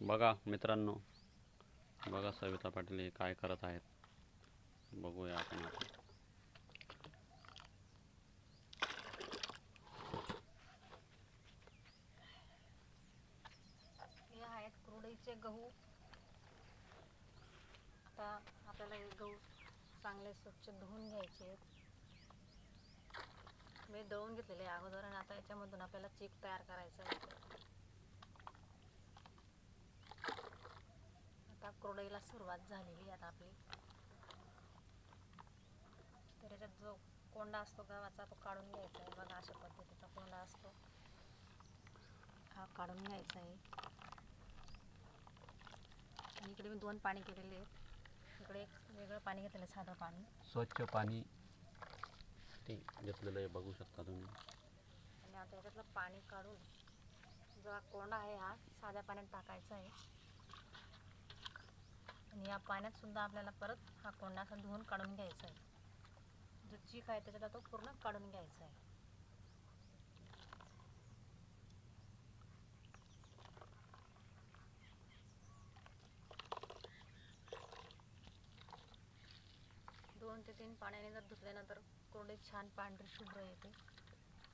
बघा मित्रांनो. बघा सविता पाटील हे काय करत आहेत. बघूया आपण आता. हे आहेत कुरडईचे गहू. आता आपल्याला हे गहू चांगले स्वच्छ धुवून घ्यायचे आहेत. मी दळून घेतलेले अगोदर आणि आता याच्यामधून आपल्याला चीक तयार करायचं आहे आता कुरडईला सुरुवात झालेली आता आपली. तर याच्यात जो कोंडा असतो गव्हाचा तो काढून घ्यायचा आहे. बघा अशा पद्धतीचा कोंडा असतो. हा काढून घ्यायचा आहे. इकडे मी दोन पाणी केलेले आहेत. इकडे एक वेगळं पाणी घेतलेलं आहे साधं पाणी. स्वच्छ पाणी. ते घेतलेलं आहे बघू शकता तुम्ही. आणि आता याच्यातलं पाणी काढून जो हा कोंडा आहे हा साध्या पाण्यात टाकायचा आहे. या पाण्यात सुद्धा आपल्याला परत हा कोंडा असा धुवून काढून घ्यायचा आहे. जो चीक आहे त्याच्याला तो पूर्ण काढून घ्यायचा आहे. दोन ते तीन पाण्याने जर धुतल्यानंतर कोरडे छान पांढरी शुभ्र येते.